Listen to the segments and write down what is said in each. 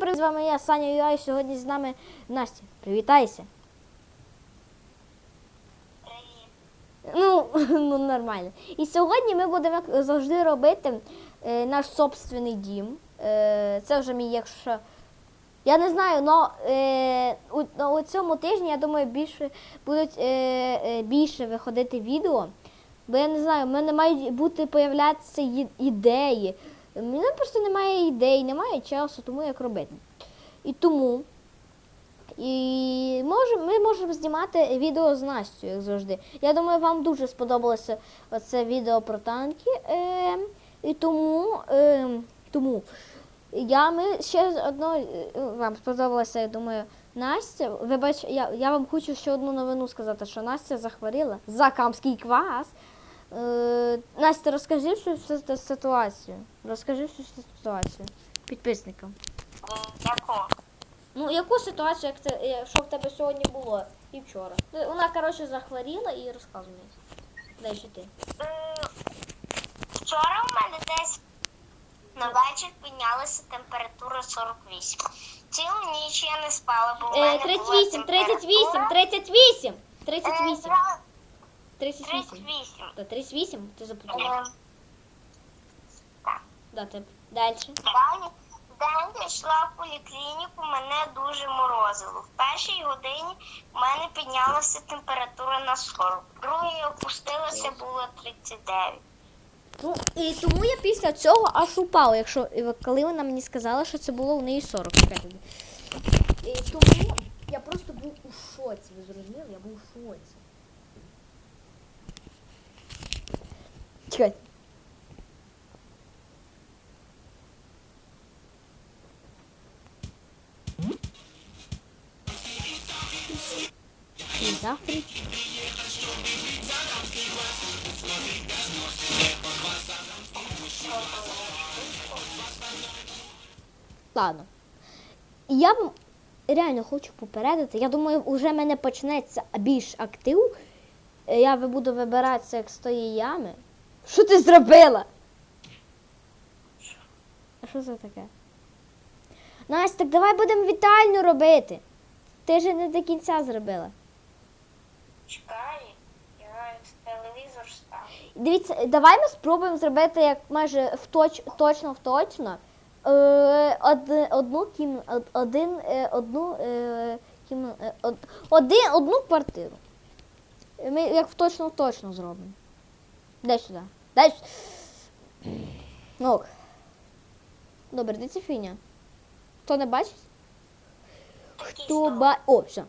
Привіт, з вами я, Саня Юай, сьогодні з нами Настя. Привітайся. Привіт. Ну, ну нормально. І сьогодні ми будемо як завжди робити е, наш собственний дім. Е, це вже мій, якщо. Я не знаю, але у, на- у цьому тижні, я думаю, більше будуть е, е, більше виходити відео. Бо я не знаю, в мене мають бути появлятися ідеї. У мене просто немає ідей, немає часу, тому як робити. І тому. І може, ми можемо знімати відео з Настю, як завжди. Я думаю, вам дуже сподобалося оце відео про танки. Е, і тому, е, тому я ми ще одно е, вам сподобалося, я думаю, Настя. Вибач, я, я вам хочу ще одну новину сказати, що Настя захворіла за камський квас. Е, Настя, розкажи всю ситуацію. Розкажи всю ситуацію підписникам. Яку? Ну, яку ситуацію, як це, е, що в тебе сьогодні було і вчора? Ну, Вона, коротше, захворіла і розказує. Дай ще ти. Е, Вчора у мене десь на вечір піднялася температура 48. Цілу ніч я не спала, бо у Е, мене 38, була 38, температура. 38, Е, 38, зра- 38. 38. Та 38? Ти запутала. Е, Да, ти. Далі. Далі день я йшла в поліклініку, мене дуже морозило. В першій годині у мене піднялася температура на 40. В другій опустилася, було 39. Ну, і тому я після цього аж упала, якщо коли вона мені сказала, що це було у неї 40. Чекай. І тому я просто був у шоці. Ви зрозуміли? Я був у шоці. Чекай. Завтра. Ладно. Я вам реально хочу попередити. Я думаю, вже мене почнеться більш актив. Е, Я буду вибиратися як з тої ями. Що ти зробила? А що це таке? Настя, так давай будемо вітальню робити. Ти ж не до кінця зробила. Чекай, я телевізор ставлю. Дивіться, давай ми спробуємо зробити як майже в точ, точно в точно. Е, од, одну кім, од, один, е, одну е, кім, е, од, один, одну квартиру. Ми як в точно в точно зробимо. Дай сюди. Дай сюди. Ок. Добре, де ця фіня? Хто не бачить? Хто ба... О, все.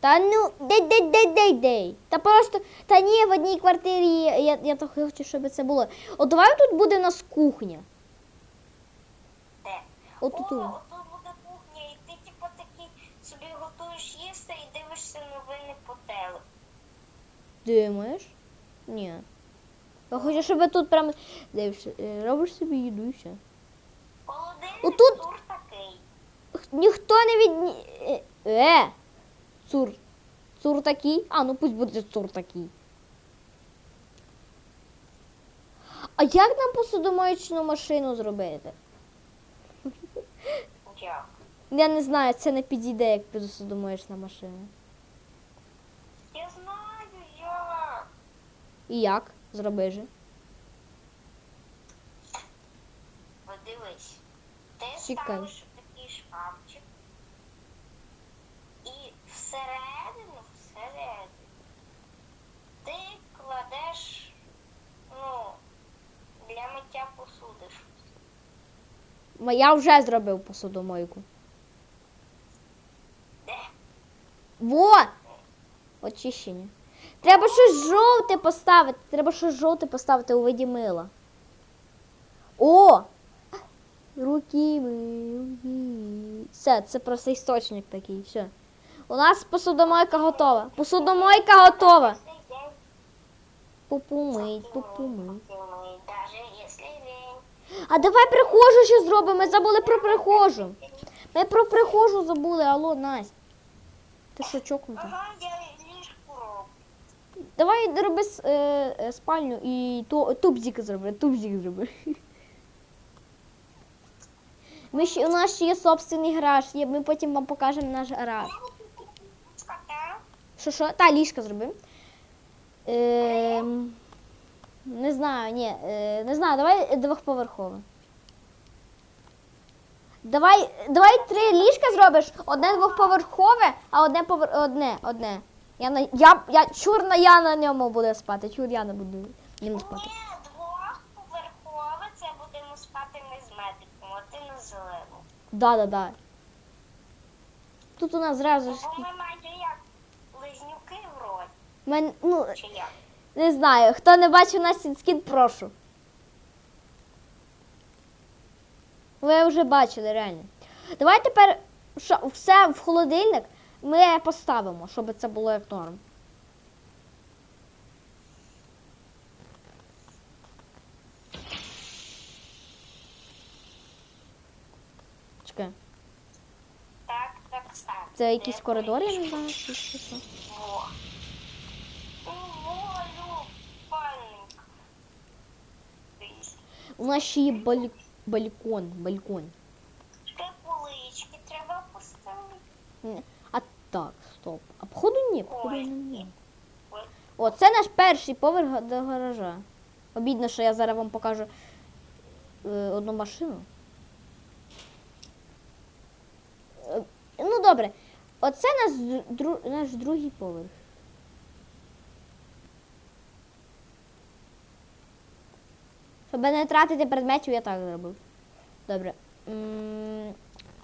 Та ну, дай, дай, дай, дай, дай. Та просто, та ні, в одній квартирі, я, я так хочу, щоб це було. От давай тут буде у нас кухня. Де? От О, тут. тут буде кухня, і ти типу такий собі готуєш їсти і дивишся новини по телу. Думаєш? Ні. Я хочу, щоб тут прямо дивишся, е, робиш собі їду і все. Отут- тур такий. Ніхто не від... Е, Е! Цур. Цур такий? А, ну пусть буде цур такий. А як нам посудомоєчну машину зробити? Як? Я не знаю, це не підійде, як посудомоєчна машина. Я знаю, як. І як? Зроби же. Подивись. Ти Чекай. ставиш такий шкафчик. І всередину, всередину, ти кладеш, ну, для миття посуди. щось. Я вже зробив посудомойку. Де? Во! Очищення. Треба щось жовте поставити. Треба щось жовте поставити у виді мила. О! Руки руки. Все, це просто істочник такий. Все. У нас посудомойка готова. Посудомойка готова. Попумить, попумить. А давай прихожу ще зробимо. Ми забули про прихожу. Ми про прихожу забули. Алло, Настя. Ти що чокнута? Ага, я ліжку роблю. Давай роби е, е, спальню і ту, тубзик зроби, тубзик зроби. Ми ще, у нас ще є собственний гараж, ми потім вам покажемо наш гараж. Що що? Та, ліжка зробив. Ем, не знаю, ні, е, не знаю, давай двохповерхове. Давай, давай три ліжка зробиш, одне двохповерхове, а одне повер... одне, одне. Я на я, я чурна я на ньому буду спати. Чур я не буду ньому спати. Ні, двохповерхове, це будемо спати ми з медиком, а ти на зелену. Да, да, да. Тут у нас зразу ж. Бо ми майже як близнюки вроді, Мен, ну, чи як? не знаю, хто не бачив нас скін, прошу. Ви вже бачили, реально. Давай тепер що, все в холодильник ми поставимо, щоб це було як норм. Чекай, Так, так, так. це якийсь Де коридор, я не знаю, що пальник. У нас ще є балі... балкон, балкон. Де полички треба поставити? Так, стоп. А походу ні, походу Ой, ні. О, це наш перший поверх до гаража. Обідно, що я зараз вам покажу е, одну машину. Е, ну добре. Оце наш, дру, наш другий поверх. Щоб не тратити предметів, я так зробив. Добре. М,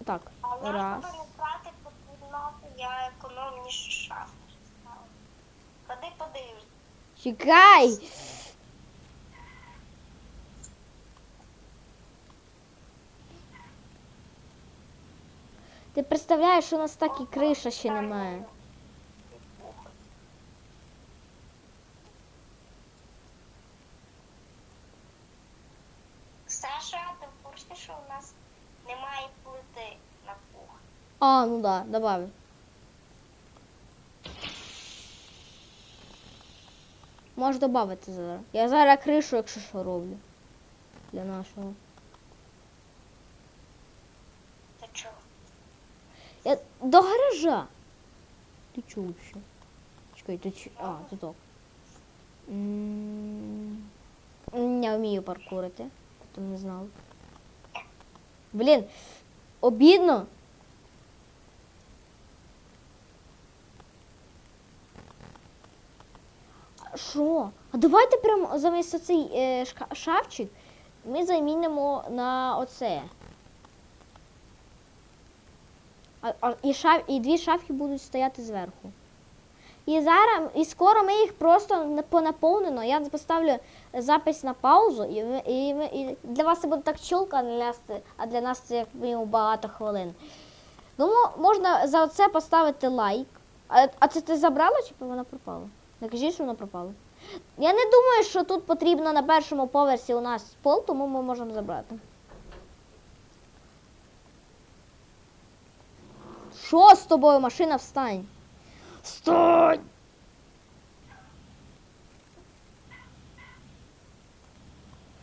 так, раз. щоб не брати потрібно, я економніше шафу. Ходи подивишся. Чекай! Ти представляєш, у нас так і криша ще немає. Саша, ти в курсі, що у нас немає плити на кухні? А, ну да, добавив. Можеш додати зараз. Я зараз кришу, якщо що роблю. Для нашого. Та чого? Я... До гаража. Ти чого ще? Чекай, ти чи... А, ти так. Я вмію паркурити. Хто не знав. Блін, обідно. Що? А давайте прямо замість цей е, шафчик ми замінимо на оце. А, а, і, шаф, і дві шафки будуть стояти зверху. І зараз, і скоро ми їх просто не понаповнено. Я поставлю запис на паузу, і, і, і для вас це буде так чулка, а для нас, це- а для нас це як мінімум багато хвилин. Ну, можна за це поставити лайк. А, а це ти забрала чи вона пропала? Не кажіть, що вона пропала. Я не думаю, що тут потрібно на першому поверсі у нас пол, тому ми можемо забрати. Що з тобою, машина, встань? Встань!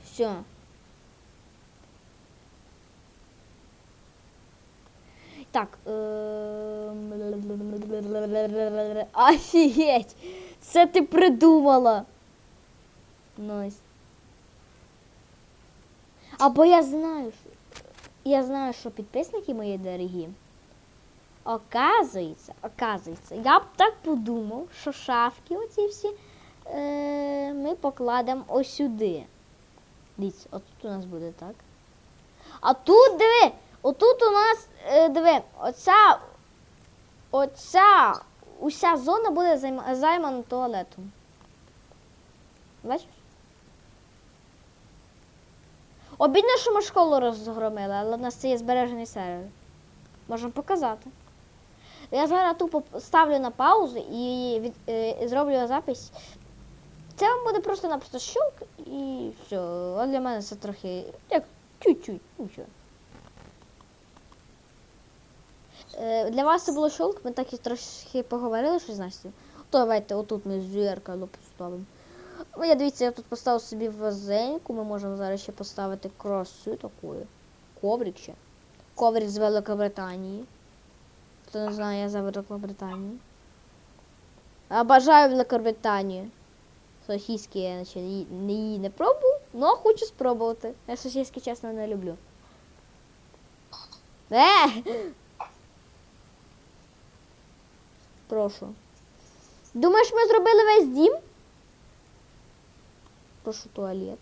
Все. Так. ем, Офігеть! Це ти придумала. Найс. Або я знаю, я знаю, що підписники мої дорогі. Оказується, оказується, я б так подумав, що шафки оці всі е, ми покладемо ось сюди. Дивіться, отут у нас буде так. А тут диви, отут у нас, е, диви, оця, оця уся зона буде займа- займана туалетом. Бачиш? Обідно, що ми школу розгромили, але в нас це є збережений сервер. Можемо показати. Я зараз тупо ставлю на паузу і від, е, зроблю запис. Це вам буде просто-напросто щелк і все. А для мене це трохи як чуть-чуть. Е, для вас це було щелк, ми так і трохи поговорили щось з Настю. То давайте отут ми зеркало поставимо. Ну, я дивіться, я тут поставив собі вазеньку, ми можемо зараз ще поставити красу таку. Коврик ще. коврик з Великобританії. Хто не знає, я за Великобританію. А бажаю Великобританію. Сосиски я наче, її, не- пробував, але хочу спробувати. Я сосиски, чесно, не люблю. Е! Прошу. Думаєш, ми зробили весь дім? Прошу туалет.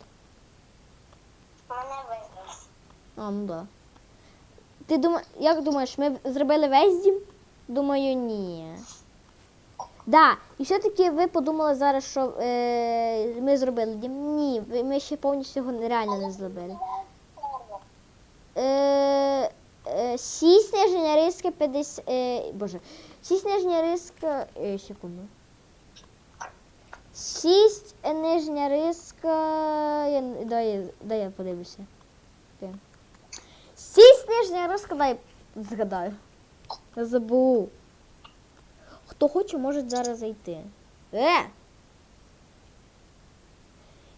Мене виграв. А, ну да. Ти думаєш, як думаєш, ми зробили весь дім? Думаю, ні. Да, і все-таки ви подумали зараз, що е, ми зробили дім. Ні, ми ще повністю його реально не зробили. Е, е, сість нижня риска 50. Е, боже. Сість нижня риска. Е, секунду. Сість е, нижня риска. Я, дай, дай я подивлюся. Окей. Сість нижня риска, дай згадаю. Я забув. Хто хоче, може зараз зайти. Е!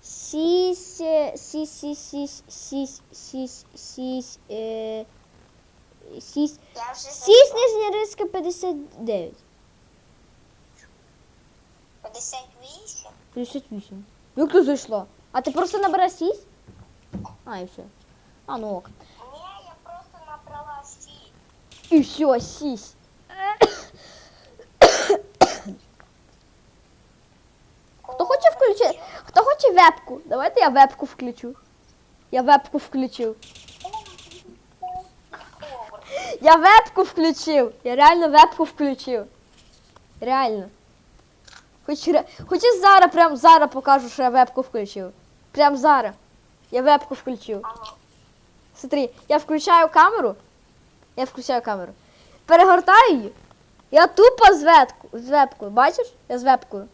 Сісь, е, сісь, сісь, сісь, сісь, сісь, сісь, е, сісь. Я вже Сісь нижня риска 59. 58. 58. Як ти зайшла? А ти просто набирай сісь? А, і все. А, ну ок. Ні, я просто набрала сі. І все, сісь. Хто хоче включити? Хто хоче вебку? Давайте я вебку включу. Я вебку включив. Я вебку включив. Я реально вебку включив. Реально. Хоч, хоч і зараз, прям зараз покажу, що я вебку включив. Прям зараз. Я вебку включив. Смотри, я включаю камеру. Я включаю камеру. Перегортаю її. Я тупо з вебку, з вебкою. Бачиш? Я з вебкою.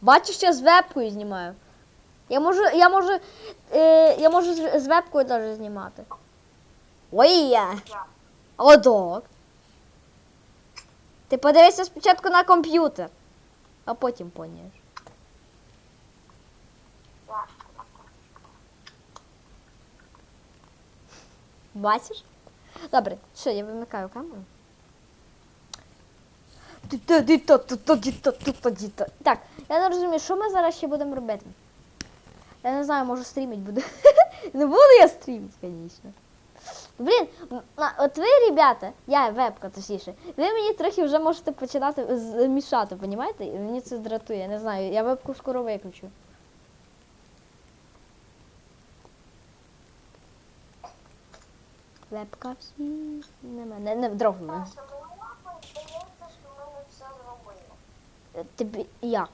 Бачиш, я з вебкою знімаю. Я можу, я можу, е, я можу з, вебкою теж знімати. Ой я. Одок. Ти подивися спочатку на комп'ютер, а потім поняєш. Бачиш? Добре, що, я вимикаю камеру. Так, я не розумію, що ми зараз ще будемо робити. Я не знаю, може стрімить буде. Не буду я стрімити, звісно. Блін, от ви, ребята, я вебка точніше, ви мені трохи вже можете починати з- мішати, понімаєте? Мені це дратує, я не знаю, я вебку скоро виключу. Вебка всі не мене, не вдрогнули. Наша мама здається, що ми не все зробили. Е, Тобі як?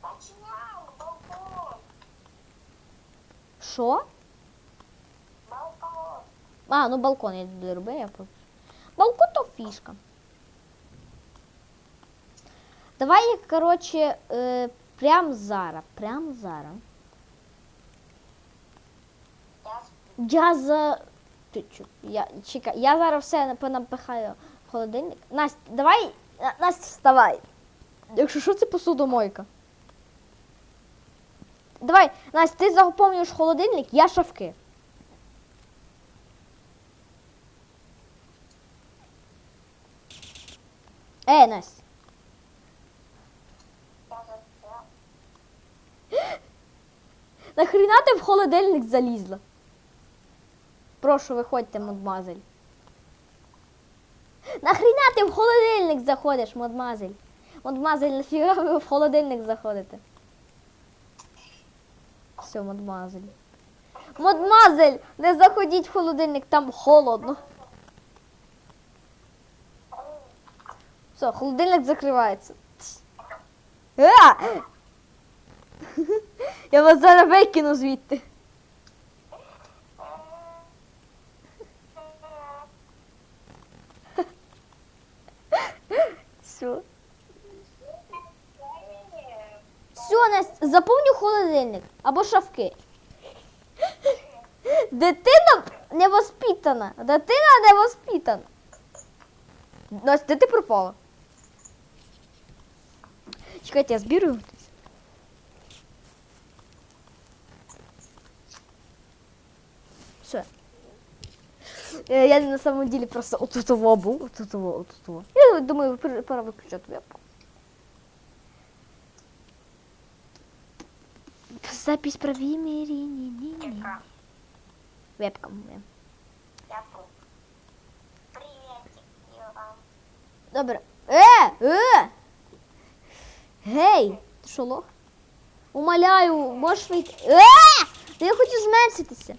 Починаємо, балкон. Що? Балкон. А, ну балкон я туди робив, я просто. Балкон то фішка. Давай, я, коротше, е, прям зараз, прям зараз. Я за. Ти чу- Я, чекай, я зараз все понапихаю в холодильник. Настя, давай. Настя, вставай. Якщо що, це посудомойка. Давай, Настя, ти заповнюєш холодильник, я шавки. Е, Настя. Нахріна ти в холодильник залізла? Прошу, виходьте, мадмазель. Нахріна ти в холодильник заходиш, мадмазель? Мадмазель, нафіга ви в холодильник заходите? Все, мадмазель. Мадмазель, не заходіть в холодильник, там холодно. Все, холодильник закривається. Я вас зараз викину звідти. Все. Все, Настя, заповню холодильник або шавки. Дитина невоспитана. Дитина невоспитана. Настя, де ти пропала? Чекайте, я збірую. Все. Е, Я на самом деле просто отутово був, отутово, отутово. Я думаю, пора виключати вебку. Запись про виміріння. Яка? Вебкам. е. Я тут. Привіт, Іван. Добре. Е! Е! Гей! Ти що лох? Умоляю, можеш вийти. Е! Та я хочу зменшитися.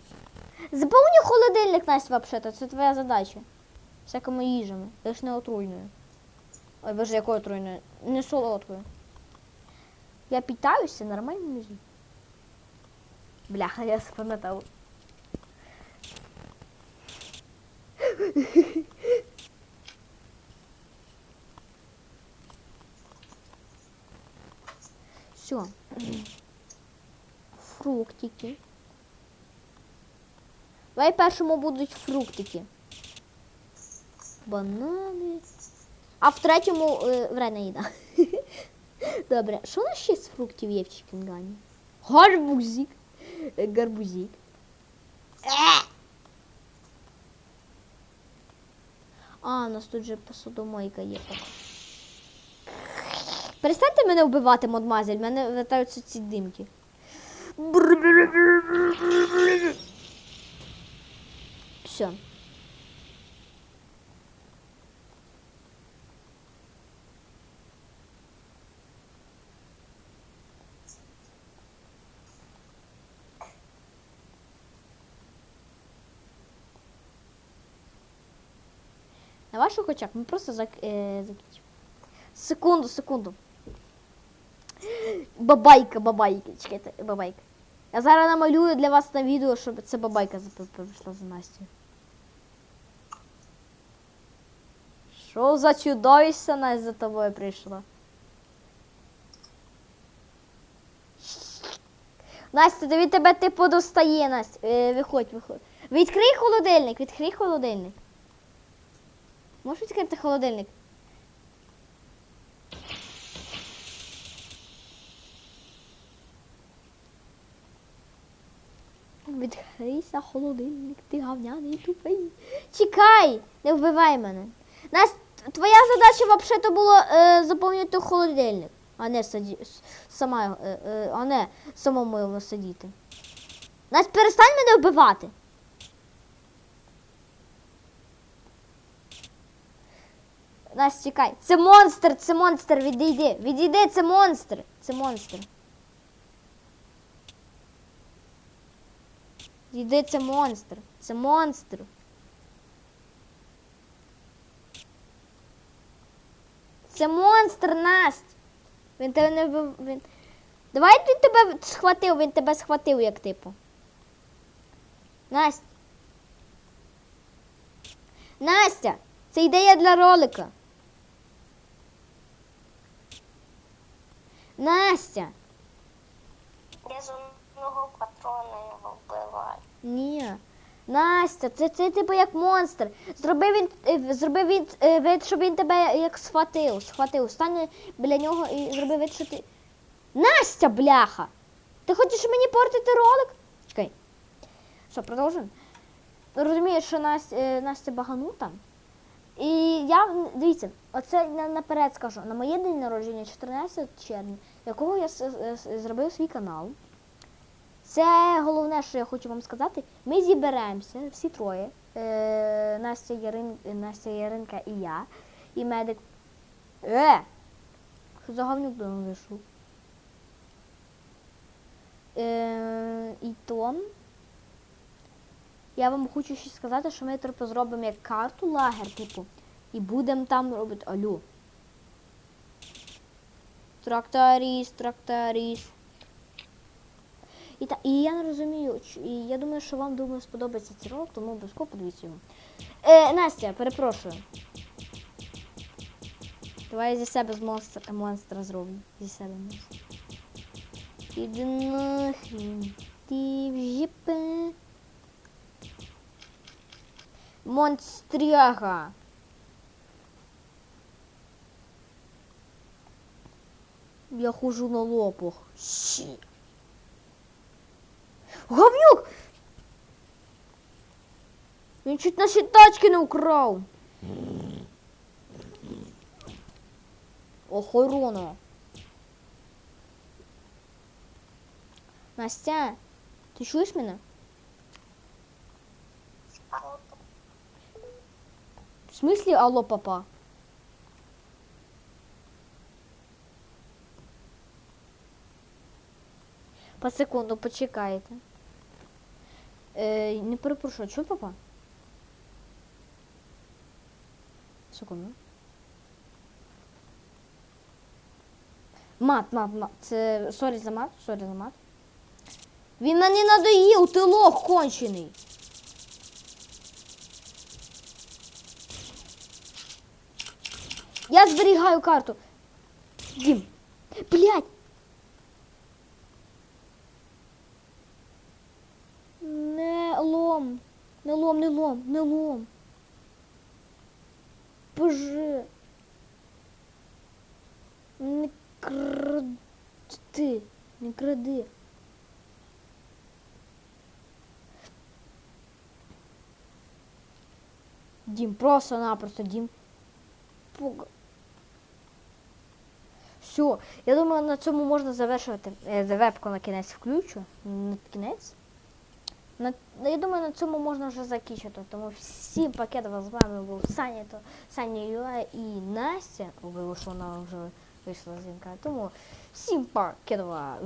Заповни холодильник, Настя, взагалі, це твоя задача. Всякими їжами. Я ж не отруйною. Ой, боже, якою отруйною? Не солодкою. Я питаюся нормальною їжею. Бляха, я запам'ятав. Все. Фруктики. Давай першому будуть фруктики. Банани. А в третьому е, вредна їда. Добре, що у нас ще з фруктів є в чікінгані? Гарбузик. Е, Гарбузик. А, у нас тут же посудомойка є. Перестаньте мене вбивати, мадмазель, мене вертаються ці димки. Все. Ваших очах ми просто зак... е, закінчимо. Секунду, секунду. Бабайка, бабайка. Чекайте, бабайка. Я зараз намалюю для вас на відео, щоб це бабайка прийшла за Настю. Що за чудовище Настя за тобою прийшла? Настя, тобі тебе типу достає, Настя. Е, виходь, виходь. Відкрий холодильник, відкрий холодильник. Можеш відкрити холодильник? Відкрийся холодильник, ти гавняний тупий. Чекай, не вбивай мене. Настя, твоя задача взагалі було е, заповнити холодильник, а не саді, сама, е, е, а не самому його сидіти. Настя, перестань мене вбивати. Настя, чекай. Це монстр, це монстр, відійди. Відійди, це монстр. Це монстр. Відійди, це монстр. Це монстр. Це монстр, Настя. Він тебе не. Він... Давай він тебе схватив, він тебе схватив, як типу. Настя. Настя, це ідея для ролика. Настя. Я з одного патрона його вбиваю. Ні. Настя, це, це типу як монстр. Зроби він, е, зроби він е, вид, щоб він тебе як схватив. Схватив. Стань біля нього і зроби вид, що ти. Настя, бляха! Ти хочеш мені портити ролик? Чекай. Що, продовжуємо? Розумієш, що Настя, е, Настя баганута. І я, дивіться, оце наперед скажу. На моє день народження, 14 червня, якого я зробив свій канал. Це головне, що я хочу вам сказати. Ми зіберемося всі троє. Е, Настя, Ярин, Настя Яринка і я. І медик. Е! Що за говнюк до нас вийшов? Е, і Том. Я вам хочу ще сказати, що ми типу зробимо як карту лагер, типу, і будемо там робити. Алло. Тракторист, тракторист. І, та, і я не розумію, і я думаю, що вам думаю, сподобається цей ролик, тому обов'язково подивіться його. Е, Настя, перепрошую. Давай зі себе з монстра, монстра зроблю. Зі себе монстра. Іди нахрін. Ти в жіпе. Монстряга. Я хожу на лопах. Щі. Говнюк! Він чуть наші тачки не украв. Охорона. Настя, ти чуєш мене? В смислі алло, папа? По секунду, почекайте. Е, не перепрошую, чув папа? Секунду. Мат, мат, мат. Це сорі за мат, сорі за мат. Він мені надоїв, ти лох кончений. Я зберігаю карту. Дім. Блять. Не лом. Не лом, не лом, не лом. Боже. Не кради. Не кради. Дім, просто-напросто, Дім. Пуг. Все, я думаю, на цьому можна завершувати. Е, вебку на кінець включу. На кінець. На, я думаю, на цьому можна вже закінчити. Тому всім пакетом з вами був Саня, то Саня Юа і Настя. Вибачте, вона вже вийшла з вінка. Тому всім пакетова.